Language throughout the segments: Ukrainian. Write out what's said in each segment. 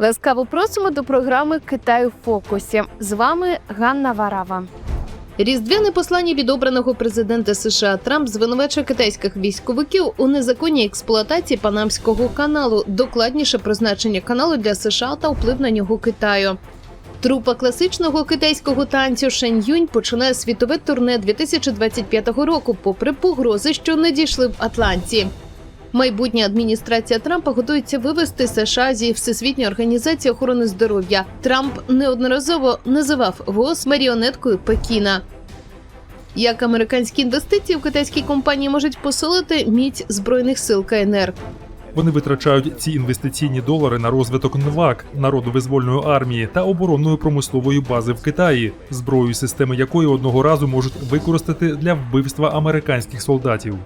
Ласкаво просимо до програми Китай у фокусі. З вами Ганна Варава. Різдвяне послання від обраного президента США Трамп звинувачує китайських військовиків у незаконній експлуатації Панамського каналу, докладніше про значення каналу для США та вплив на нього Китаю. Трупа класичного китайського танцю Шень Юнь починає світове турне 2025 року, попри погрози, що не дійшли в Атланті. Майбутня адміністрація Трампа готується вивести США зі Всесвітньої організації охорони здоров'я. Трамп неодноразово називав ВОЗ маріонеткою Пекіна. Як американські інвестиції в китайські компанії можуть посилити міць збройних сил КНР? Вони витрачають ці інвестиційні долари на розвиток НВАК, народовизвольної армії та оборонної промислової бази в Китаї, зброю системи якої одного разу можуть використати для вбивства американських солдатів.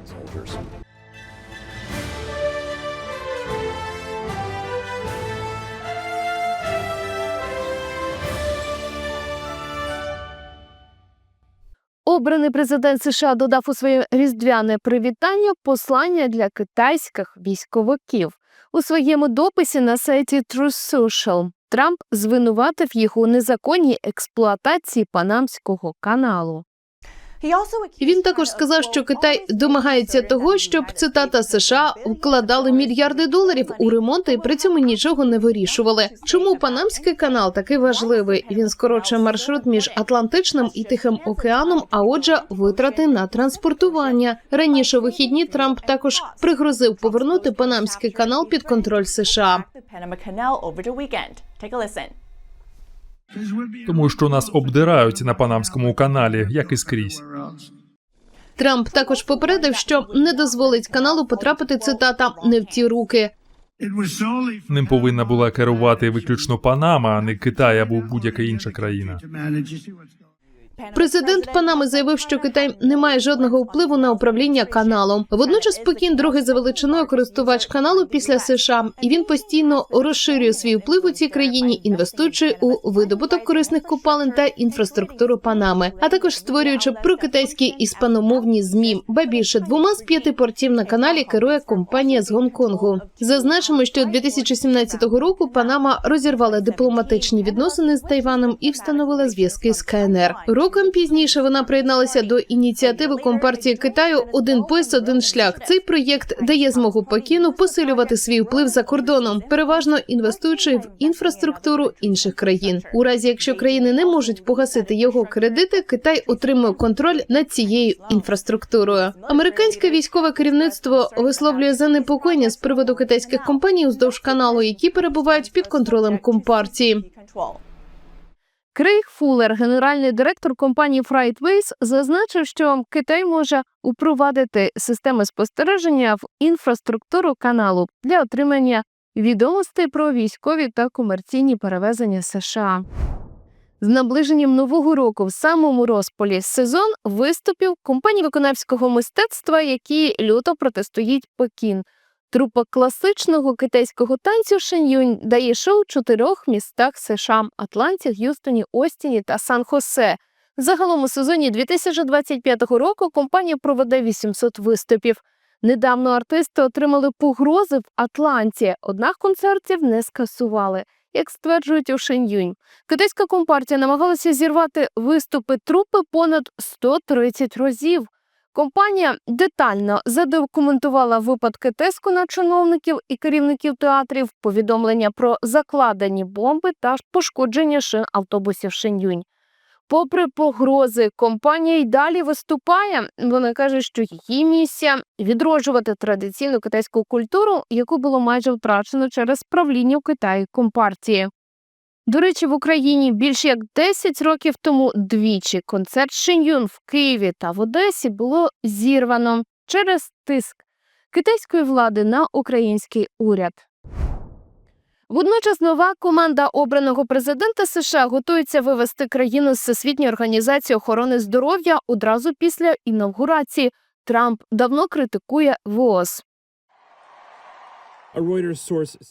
Обраний президент США додав у своє різдвяне привітання послання для китайських військовиків. У своєму дописі на сайті True Social Трамп звинуватив їх у незаконній експлуатації Панамського каналу. Він також сказав, що Китай домагається того, щоб цитата США вкладали мільярди доларів у ремонт і при цьому нічого не вирішували. Чому Панамський канал такий важливий? Він скорочує маршрут між Атлантичним і Тихим океаном, а отже, витрати на транспортування. Раніше вихідні Трамп також пригрозив повернути Панамський канал під контроль США. Тому що нас обдирають на панамському каналі, як і скрізь. Трамп також попередив, що не дозволить каналу потрапити цитата не в ті руки. Ним повинна була керувати виключно Панама, а не Китай або будь-яка інша країна. Президент Панами заявив, що Китай не має жодного впливу на управління каналом. Водночас Пекін другий за величиною користувач каналу після США, і він постійно розширює свій вплив у цій країні, інвестуючи у видобуток корисних копалин та інфраструктуру Панами, а також створюючи прокитайські іспаномовні змі. Ба більше двома з п'яти портів на каналі керує компанія з Гонконгу. Зазначимо, що 2017 року Панама розірвала дипломатичні відносини з Тайваном і встановила зв'язки з КНР. Роком пізніше вона приєдналася до ініціативи Компартії Китаю Один пояс, один шлях. Цей проєкт дає змогу Пекіну посилювати свій вплив за кордоном, переважно інвестуючи в інфраструктуру інших країн. У разі якщо країни не можуть погасити його кредити, Китай отримує контроль над цією інфраструктурою. Американське військове керівництво висловлює занепокоєння з приводу китайських компаній уздовж каналу, які перебувають під контролем компартії. Крейг Фуллер, генеральний директор компанії FlightWays, зазначив, що Китай може упровадити системи спостереження в інфраструктуру каналу для отримання відомостей про військові та комерційні перевезення США. З наближенням нового року в самому розпалі сезон виступів компаній виконавського мистецтва, які люто протистоїть Пекін. Трупа класичного китайського танцю Шеньюнь дає шоу у чотирьох містах США – Атланті, Г'юстоні, Остіні та Сан-Хосе. Загалом у сезоні 2025 року компанія проведе 800 виступів. Недавно артисти отримали погрози в Атланті, однак концертів не скасували, як стверджують у Шеньюнь. Китайська компартія намагалася зірвати виступи трупи понад 130 разів. Компанія детально задокументувала випадки тиску на чиновників і керівників театрів, повідомлення про закладені бомби та пошкодження шин автобусів Шеньюнь. Попри погрози, компанія й далі виступає. Вона каже, що її місія відроджувати традиційну китайську культуру, яку було майже втрачено через правління в Китаї компартії. До речі, в Україні більш як 10 років тому двічі концерт Шин'юн в Києві та в Одесі було зірвано через тиск китайської влади на український уряд. Водночас нова команда обраного президента США готується вивести країну з Всесвітньої організації охорони здоров'я одразу після інавгурації. Трамп давно критикує ВООЗ.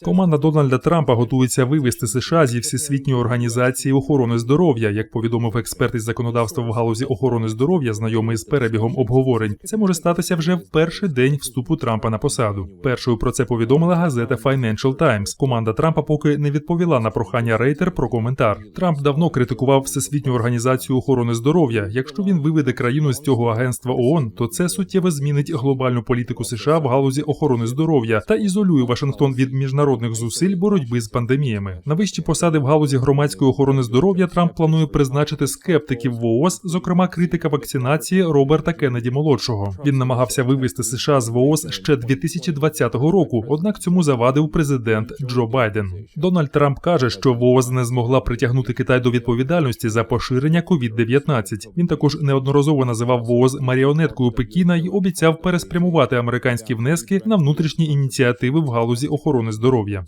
Команда Дональда Трампа готується вивести США зі всесвітньої організації охорони здоров'я. Як повідомив експерт із законодавства в галузі охорони здоров'я, знайомий з перебігом обговорень. Це може статися вже в перший день вступу Трампа на посаду. Першою про це повідомила газета Financial Times. Команда Трампа поки не відповіла на прохання Рейтер про коментар. Трамп давно критикував всесвітню організацію охорони здоров'я. Якщо він виведе країну з цього агентства ООН, то це суттєво змінить глобальну політику США в галузі охорони здоров'я та ізолює Вашингтон від міжнародних зусиль боротьби з пандеміями. На вищі посади в галузі громадської охорони здоров'я Трамп планує призначити скептиків в ООС, зокрема критика вакцинації Роберта Кеннеді молодшого. Він намагався вивести США з ВООЗ ще 2020 року, однак цьому завадив президент Джо Байден. Дональд Трамп каже, що ВООЗ не змогла притягнути Китай до відповідальності за поширення COVID-19. Він також неодноразово називав ВООЗ маріонеткою Пекіна і обіцяв переспрямувати американські внески на внутрішні ініціативи в галузі охорони здоров'я.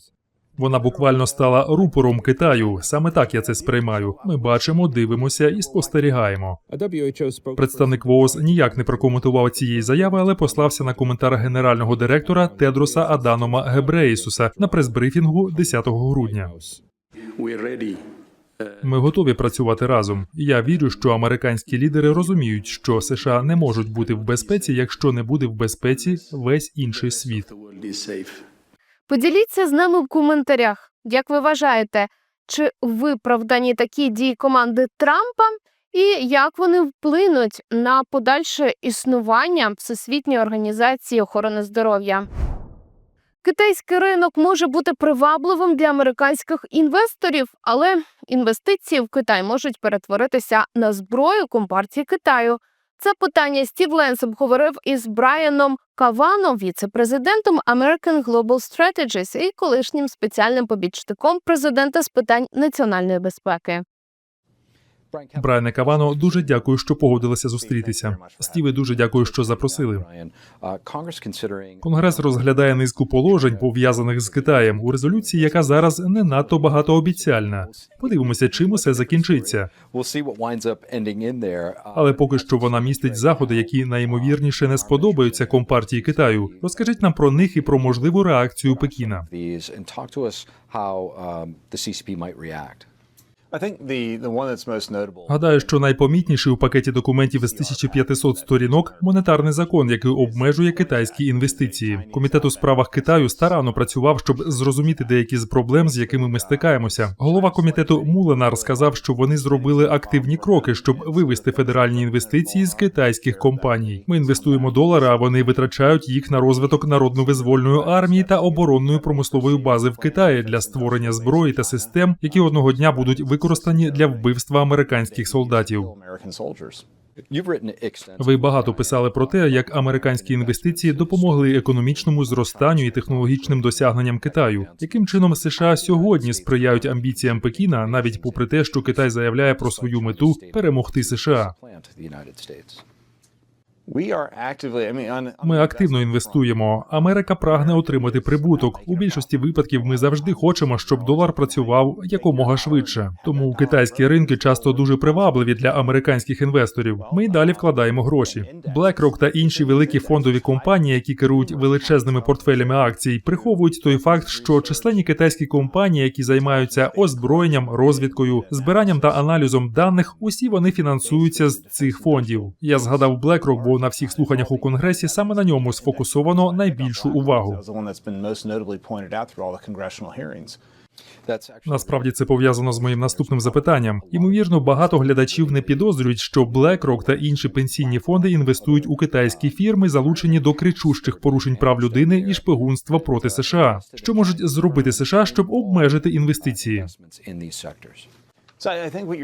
Вона буквально стала рупором Китаю. Саме так я це сприймаю. Ми бачимо, дивимося і спостерігаємо. Представник ВООЗ ніяк не прокоментував цієї заяви, але послався на коментар генерального директора Тедроса Аданома Гебреїсуса на прес-брифінгу 10 грудня. Ми готові працювати разом. Я вірю, що американські лідери розуміють, що США не можуть бути в безпеці, якщо не буде в безпеці весь інший світ. Поділіться з нами в коментарях, як ви вважаєте, чи виправдані такі дії команди Трампа, і як вони вплинуть на подальше існування Всесвітньої організації охорони здоров'я. Китайський ринок може бути привабливим для американських інвесторів, але інвестиції в Китай можуть перетворитися на зброю компартії Китаю. Це питання Стів Ленс обговорив із Брайаном Каваном, віце-президентом American Global Strategies і колишнім спеціальним побічником президента з питань національної безпеки. Брайане Кавано, дуже дякую, що погодилися зустрітися. Стіве, дуже дякую, що запросили. Конгрес розглядає низку положень, пов'язаних з Китаєм у резолюції, яка зараз не надто багатообіцяльна. Подивимося, чим усе закінчиться. Але поки що вона містить заходи, які найімовірніше не сподобаються компартії Китаю. Розкажіть нам про них і про можливу реакцію Пекіна. Гадаю, що найпомітніший у пакеті документів із 1500 сторінок монетарний закон, який обмежує китайські інвестиції. Комітет у справах Китаю старанно працював, щоб зрозуміти деякі з проблем, з якими ми стикаємося. Голова комітету Муленар сказав, що вони зробили активні кроки, щоб вивести федеральні інвестиції з китайських компаній. Ми інвестуємо долари, а вони витрачають їх на розвиток народно-визвольної армії та оборонної промислової бази в Китаї для створення зброї та систем, які одного дня будуть використані для вбивства американських солдатів. Ви багато писали про те, як американські інвестиції допомогли економічному зростанню і технологічним досягненням Китаю. Яким чином США сьогодні сприяють амбіціям Пекіна, навіть попри те, що Китай заявляє про свою мету перемогти США. Ми активно інвестуємо. Америка прагне отримати прибуток. У більшості випадків ми завжди хочемо, щоб долар працював якомога швидше. Тому китайські ринки часто дуже привабливі для американських інвесторів. Ми й далі вкладаємо гроші. BlackRock та інші великі фондові компанії, які керують величезними портфелями акцій, приховують той факт, що численні китайські компанії, які займаються озброєнням, розвідкою, збиранням та аналізом даних, усі вони фінансуються з цих фондів. Я згадав BlackRock, бо на всіх слуханнях у конгресі саме на ньому сфокусовано найбільшу увагу. Насправді це пов'язано з моїм наступним запитанням. Ймовірно, багато глядачів не підозрюють, що BlackRock та інші пенсійні фонди інвестують у китайські фірми, залучені до кричущих порушень прав людини і шпигунства проти США. Що можуть зробити США, щоб обмежити інвестиції?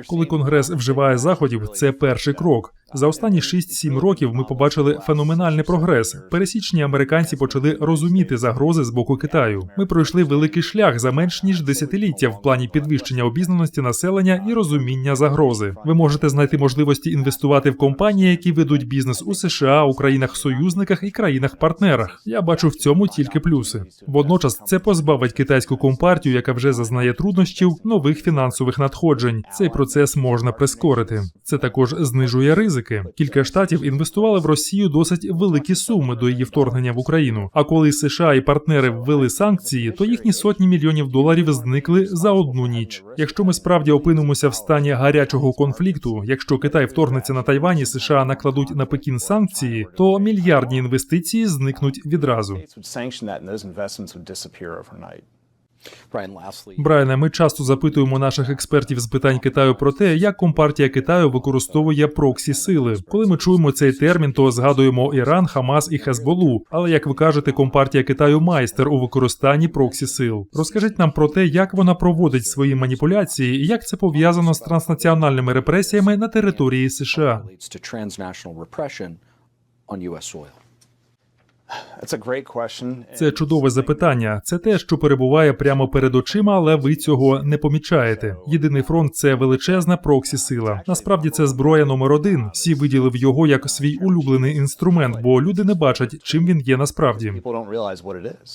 Коли конгрес вживає заходів, це перший крок. За останні 6-7 років ми побачили феноменальний прогрес. Пересічні американці почали розуміти загрози з боку Китаю. Ми пройшли великий шлях за менш ніж десятиліття в плані підвищення обізнаності населення і розуміння загрози. Ви можете знайти можливості інвестувати в компанії, які ведуть бізнес у США, у країнах-союзниках і країнах-партнерах. Я бачу в цьому тільки плюси. Водночас це позбавить китайську компартію, яка вже зазнає труднощів, нових фінансових надходжень. Цей процес можна прискорити. Це також знижує ризики. Ризики. Кілька штатів інвестували в Росію досить великі суми до її вторгнення в Україну. А коли США і партнери ввели санкції, то їхні сотні мільйонів доларів зникли за одну ніч. Якщо ми справді опинимося в стані гарячого конфлікту, якщо Китай вторгнеться на Тайвані, США накладуть на Пекін санкції, то мільярдні інвестиції зникнуть відразу. Брайане, ми часто запитуємо наших експертів з питань Китаю про те, як компартія Китаю використовує проксі сили. Коли ми чуємо цей термін, то згадуємо Іран, Хамас і Хезболу. Але як ви кажете, компартія Китаю майстер у використанні проксі сил. Розкажіть нам про те, як вона проводить свої маніпуляції і як це пов'язано з транснаціональними репресіями на території США. Це чудове запитання. Це те, що перебуває прямо перед очима, але ви цього не помічаєте. Єдиний фронт це величезна проксі сила. Насправді це зброя номер один. Всі виділив його як свій улюблений інструмент, бо люди не бачать, чим він є насправді.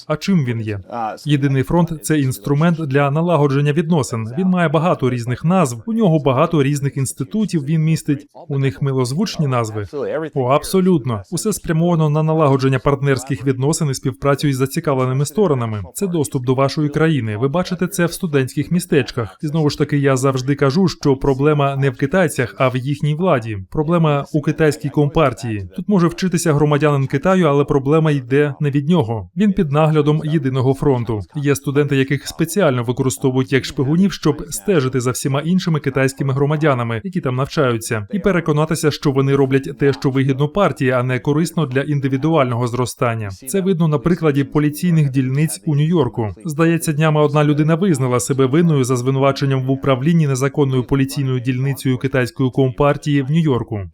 А чим він є? Uh, Єдиний фронт це інструмент для налагодження відносин. Він має багато різних назв. У нього багато різних інститутів. Він містить у них милозвучні назви. О, абсолютно, усе спрямовано на налагодження партнерських відносин і співпрацю із зацікавленими сторонами. Це доступ до вашої країни. Ви бачите це в студентських містечках. І знову ж таки, я завжди кажу, що проблема не в китайцях, а в їхній владі. Проблема у китайській компартії. Тут може вчитися громадянин Китаю, але проблема йде не від нього. Він під наглядом єдиного фронту. Є студенти, яких спеціально використовують як шпигунів, щоб стежити за всіма іншими китайськими громадянами, які там навчаються, і переконатися, що вони роблять те, що вигідно партії, а не корисно для індивідуального зростання. Це видно на прикладі поліційних дільниць у Нью-Йорку. Здається, днями одна людина визнала себе винною за звинуваченням в управлінні незаконною поліційною дільницею китайської компартії в Нью-Йорку.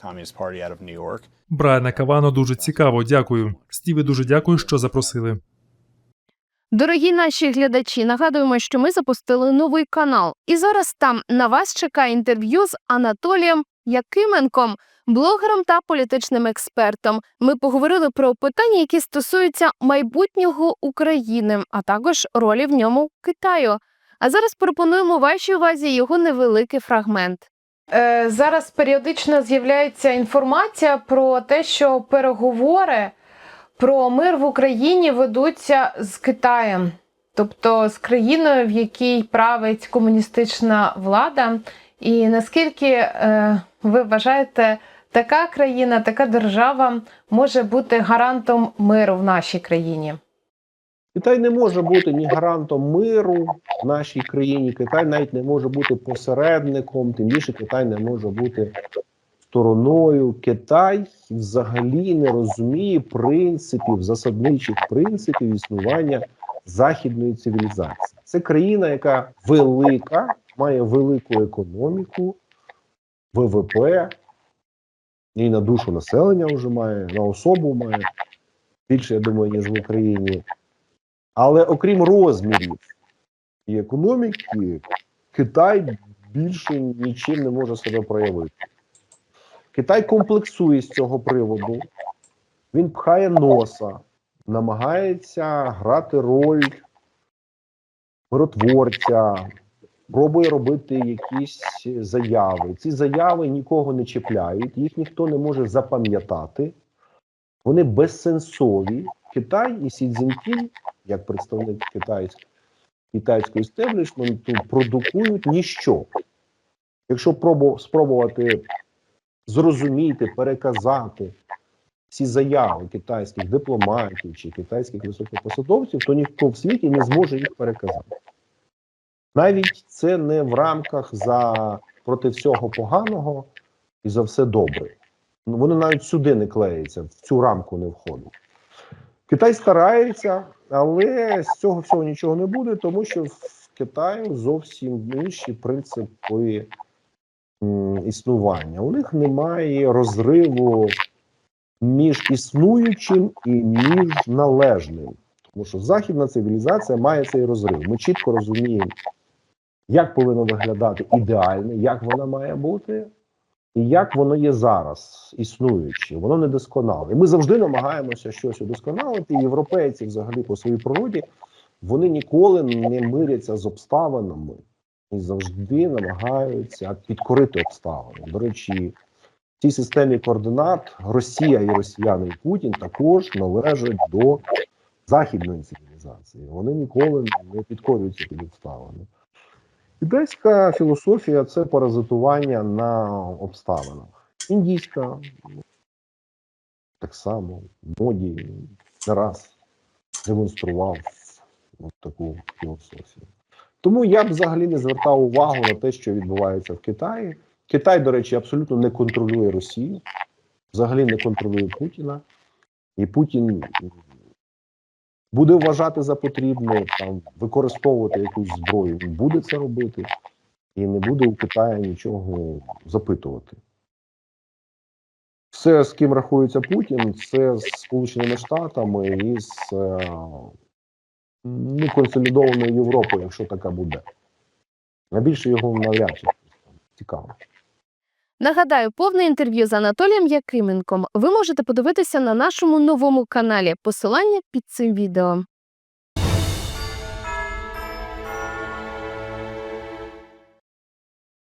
Брайана Кавано дуже цікаво. Дякую. Стіве, дуже дякую, що запросили. Дорогі наші глядачі, нагадуємо, що ми запустили новий канал, і зараз там на вас чекає інтерв'ю з Анатолієм Якименком, блогером та політичним експертом. Ми поговорили про питання, які стосуються майбутнього України, а також ролі в ньому Китаю. А зараз пропонуємо вашій увазі його невеликий фрагмент. Е, зараз періодично з'являється інформація про те, що переговори про мир в Україні ведуться з Китаєм, тобто з країною, в якій править комуністична влада. І наскільки е, ви вважаєте, така країна, така держава може бути гарантом миру в нашій країні? Китай не може бути ні гарантом миру в нашій країні. Китай навіть не може бути посередником, тим більше Китай не може бути стороною. Китай взагалі не розуміє принципів, засадничих принципів існування західної цивілізації. Це країна, яка велика, має велику економіку, ВВП, і на душу населення вже має, на особу має більше, я думаю, ніж в Україні. Але окрім розмірів і економіки, Китай більше нічим не може себе проявити. Китай комплексує з цього приводу, він пхає носа, намагається грати роль миротворця, пробує робити якісь заяви. Ці заяви нікого не чіпляють, їх ніхто не може запам'ятати. Вони безсенсові. Китай і Сі Цзіньпінь, як представник китайського китайського істеблішменту, продукують ніщо. Якщо пробу- спробувати зрозуміти, переказати ці заяви китайських дипломатів чи китайських високопосадовців, то ніхто в світі не зможе їх переказати. Навіть це не в рамках за проти всього поганого і за все добре. Ну, Вони навіть сюди не клеються, в цю рамку не входять. Китай старається, але з цього всього нічого не буде, тому що в Китаю зовсім інші принципи існування. У них немає розриву між існуючим і між належним. Тому що західна цивілізація має цей розрив. Ми чітко розуміємо, як повинно виглядати ідеальне, як вона має бути, і як воно є зараз, існуюче. Воно недосконале. Ми завжди намагаємося щось удосконалити. Європейці, взагалі, по своїй природі, вони ніколи не миряться з обставинами і завжди намагаються підкорити обставини. До речі, цій системі координат Росія і росіяни і Путін також належать до західної цивілізації. Вони ніколи не підкорюються під обставини. Китайська філософія це паразитування на обставинах. Індійська так само в моді не раз демонстрував от таку філософію. Тому я б взагалі не звертав увагу на те, що відбувається в Китаї. Китай, до речі, абсолютно не контролює Росію, взагалі не контролює Путіна. І Путін буде вважати за потрібне там використовувати якусь зброю. Він буде це робити і не буде у Китаю нічого запитувати. Все, з ким рахується Путін, це з Сполученими Штатами і з е, ну, консолідованою Європою, якщо така буде. Найбільше його навряд чи цікаво. Нагадаю, повне інтерв'ю з Анатолієм Якименком ви можете подивитися на нашому новому каналі. Посилання під цим відео.